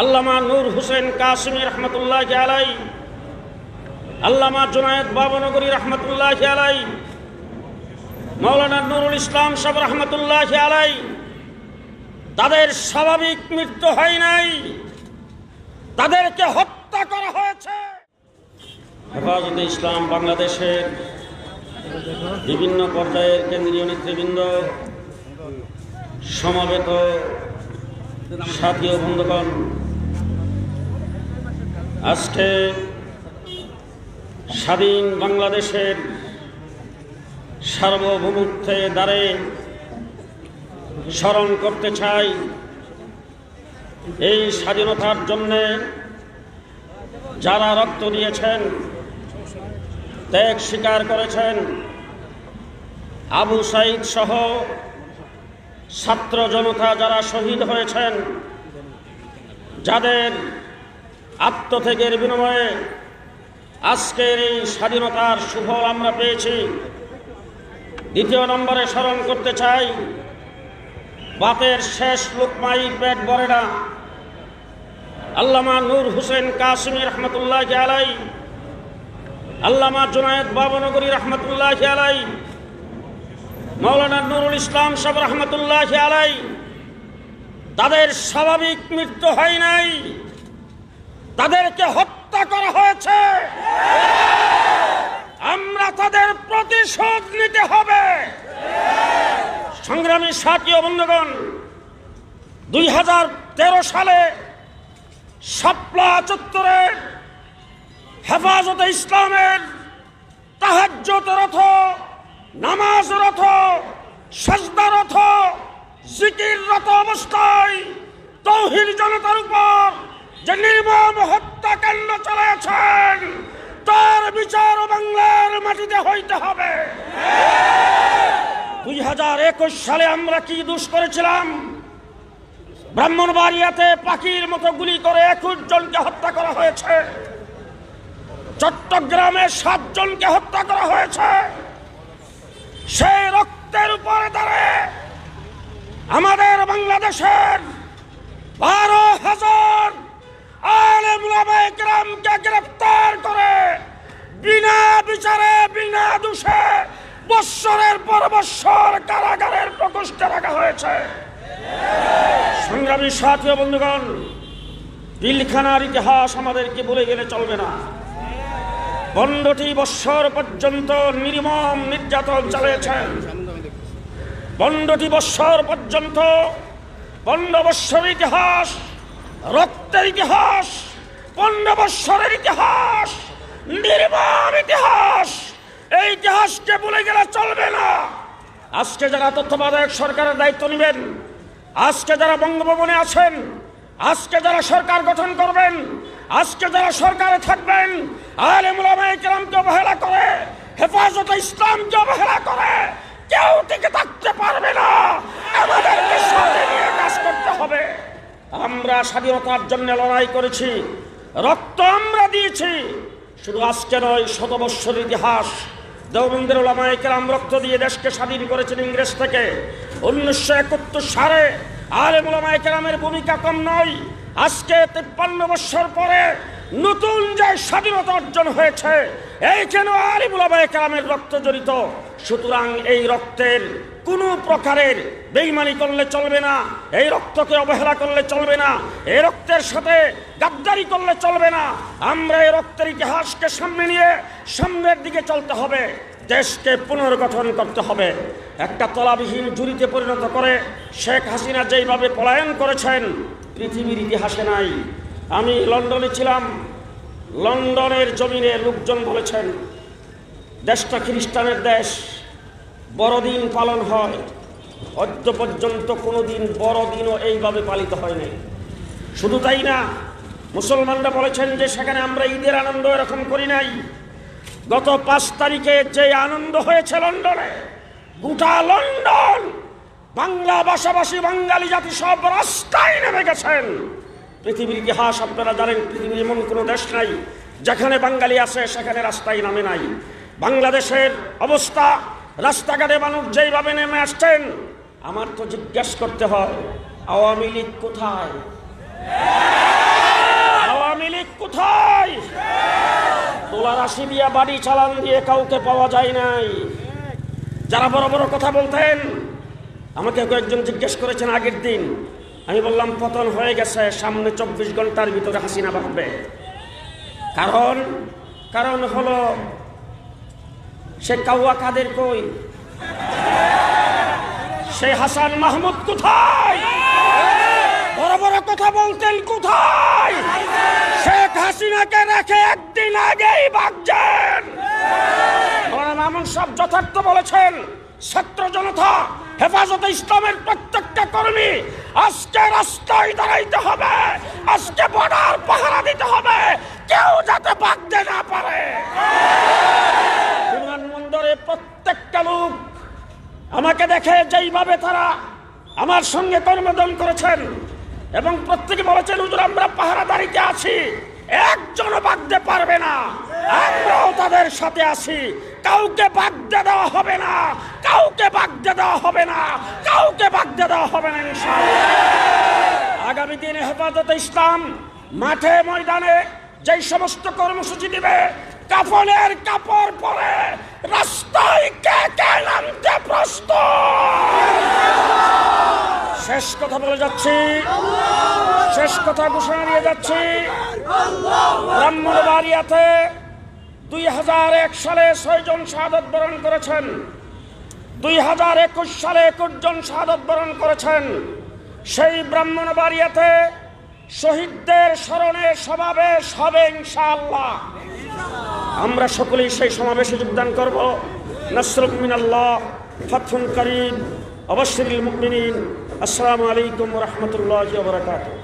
আল্লামা নূর হোসেন কাসিমি রহমতুল্লাহ আলাই আল্লামা জুনায়দ বাবনগরী রহমতুল্লাহ আলাই মৌলানা নুরুল ইসলাম সাহেব রহমতুল্লাহ আলাই তাদের স্বাভাবিক মৃত্যু হয় নাই, তাদেরকে হত্যা করা হয়েছে। হেফাজতে ইসলাম বাংলাদেশের বিভিন্ন পর্যায়ের কেন্দ্রীয় নেতৃবৃন্দ, সমবেত সাথী বন্ধুগণ আজকে স্বাধীন বাংলাদেশের সার্বভৌমত্বে দ্বারে স্মরণ করতে চাই। এই স্বাধীনতার জন্যে যারা রক্ত দিয়েছেন, ত্যাগ স্বীকার করেছেন, আবু সাইদ সহ ছাত্র জনতা যারা শহীদ হয়েছেন, যাদের আত্মত্যাগের বিনিময়ে আজকের এই স্বাধীনতার সুফল আমরা পেয়েছি। দ্বিতীয় নম্বরে স্মরণ করতে চাই বাতের শেষ লোকমাই পেট ভরে না। আল্লামা নূর হোসেন কাশ্মীর রহমতুল্লাহ আলাই, আল্লামা জুনায়দ বাবনগরী রহমতুল্লাহ আলাই মৌলানা নুরুল ইসলাম সাহেব রহমতুল্লাহ আলাই, তাদের স্বাভাবিক মৃত্যু হয় নাই। তাদেরকে হত্যা করা হয়েছে। আমরা তাদের প্রতিশোধ নিতে হবে। সংগ্রামী সাথী বন্ধুগণ, দুই হাজার তেরো সালে শাপলা চত্বরে হেফাজতে ইসলামের তাহাজ্জত রথ, নামাজ রথ, সাজদা রথ, জিকির রত অবস্থায় তৌহিদ জনতার উপর যে নির্মম হত্যাকাণ্ড চালাচ্ছেন তার বিচার বাংলার মাটিতে হইতে হবে। দুই হাজার একুশ সালে আমরা কি দুষ করেছিলাম? ব্রাহ্মণবাড়িয়াতে পাখির মতো গুলি করে একুশ জনকে হত্যা করা হয়েছে। চট্টগ্রামে সাতজনকে হত্যা করা হয়েছে। সেই রক্তের উপরে দাঁড়িয়ে আমাদের বাংলাদেশের বারো হাজার আলেমকে গ্রেফতার করে বিনা বিচারে, বিনা দোষে বৎসরের পর বৎসর কারাগারের হয়েছে। সংগ্রামী সাথী ও বন্ধুগণ পিলখানার ইতিহাস আমাদেরকে বলে গেলে চলবে না। পনেরোটি বৎসর পর্যন্ত নির্মম নির্যাতন চালিয়েছেন পনেরোটি বৎসর পর্যন্ত পনেরো বৎসর ইতিহাস, রক্তের ইতিহাস পনেরো ইতিহাস নির্মম ইতিহাস। এই ইতিহাসকে বলে গেলে চলবে না। আজকে যারা তত্ত্বাবধায়ক সরকারের দায়িত্ব নেবেন, আজকে যারা বঙ্গভবনে আছেন, আজকে যারা সরকার গঠন করবেন, আজকে যারা সরকারে থাকবেন আর কেরামকে অবহেলা করে, হেফাজতে ইসলামকে অবহেলা করে, কেউ টিকে থাকতে পারবে না। আমাদেরকে সাথে নিয়ে কাজ করতে হবে। আমরা স্বাধীনতার জন্য লড়াই করেছি। রক্ত আমরা দিয়েছি। শুধু আজকে নয় শত বৎসর ইতিহাস। দেওবন্দের ওলামায় কেরাম রক্ত দিয়ে দেশকে স্বাধীন করেছেন ইংরেজ থেকে। উনিশশো একাত্তর সালে আর মোলামায় কেরামের ভূমিকা কম নয়, আজকে তিপ্পান্ন বৎসর পরে নতুন যে স্বাধীনতা অর্জন হয়েছে এইখানে আলী মোলামায় কেরামের রক্ত জড়িত? সুতরাং এই রক্তের কোনো প্রকারের বেইমানি করলে চলবে না, এই রক্তকে অবহেলা করলে চলবে না, এই রক্তের সাথে গাদ্দারি করলে চলবে না। আমরা এই রক্তের ইতিহাসকে সামনে নিয়ে সামনের দিকে চলতে হবে, দেশকে পুনর্গঠন করতে হবে। একটা তলাবিহীন জুরিতে পরিণত করে শেখ হাসিনা যেইভাবে পলায়ন করেছেন, পৃথিবীর ইতিহাসে নাই। আমি লন্ডনে ছিলাম, লন্ডনের জমিনে লোকজন বলেছেন, দেশটা খ্রিস্টানের দেশ বড়দিন পালন হয়। অদ্য পর্যন্ত কোনো দিন বড়দিনও এইভাবে পালিত হয়নি শুধু তাই না, মুসলমানরা বলেছেন যে সেখানে আমরা ঈদের আনন্দ এরকম করি নাই। গত পাঁচ তারিখে যে আনন্দ হয়েছে লন্ডনে, গোটা লন্ডন, বাংলা ভাষাভাষী বাঙালি জাতি সব রাস্তায় নেমে গেছেন। পৃথিবীর ইতিহাস আপনারা জানেন, পৃথিবীর এমন কোনো দেশ নাই, যেখানে বাঙালি আছে, সেখানে রাস্তায় নামে নাই। বাংলাদেশের অবস্থা রাস্তাঘাটে মানুষ যেইভাবে নেমে আসছেন, আমার তো জিজ্ঞেস করতে হয়, আওয়ামী লীগ কোথায়? আওয়ামী লীগ কোথায়? তোলা রাশি দিয়া বাড়ি চালান দিয়ে কাউকে পাওয়া যায় নাই। যারা বড় বড় কথা বলতেন, আমাকে কয়েকজন জিজ্ঞেস করেছেন আগের দিন। আমি বললাম, পতন হয়ে গেছে, সামনে চব্বিশ ঘণ্টার ভিতরে হাসিনা বাঁধবে। কারণ কারণ হলো সে কাউয়া কাদের কই? সে হাসান মাহমুদ কোথায়? বড় বড় কথা বলতেন কোথায়? শেখ হাসিনাকে রেখে একদিন আগেই মৌলানা মামুন সব যথার্থ বলেছেন, ছাত্র জনতা, হেফাজতে ইসলামের প্রত্যেকটা কর্মী আজকে রাস্তায় দাঁড়াইতে হবে, আজকে বর্ডার পাহারা দিতে হবে, কেউ যাতে ভাগতে না পারে। আমাকে দেখে যেইভাবে তারা আমার সঙ্গে কর্মদন করেছেন এবং প্রত্যেকে বলেছেন, হুজুর, আমরা পাহারাদারিতে আছি। একজনও বাগতে পারবে না। আমরাও তাদের সাথে আছি। কাউকে বাগতে দেওয়া হবে না। কাউকে বাগতে দেওয়া হবে না। কাউকে বাগতে দেওয়া হবে না আগামী দিনে হেফাজতে ইসলাম মাঠে, ময়দানে যেই সমস্ত কর্মসূচি দিবে, কাফনের কাপড় পরে রাস্তায় কে কে নামতে প্রস্তুত শেষ কথা বলে যাচ্ছি। শেষ কথা ঘোষণা দিয়ে যাচ্ছি। ব্রাহ্মণবাড়িয়াতে দুই হাজার এক সালে ছয়জন শাহাদত বরণ করেছেন। দুই হাজার একুশ সালে একুশ জন শাহাদত বরণ করেছেন। সেই ব্রাহ্মণবাড়িয়াতে শহীদদের স্মরণে সমাবেশ হবে ইনশাআল্লাহ। আমরা সকলেই সেই সমাবেশে যোগদান করব। নসরুল মিনাল্লাহ ফাতহুন أبشر المؤمنين. السلام عليكم ورحمة الله وبركاته.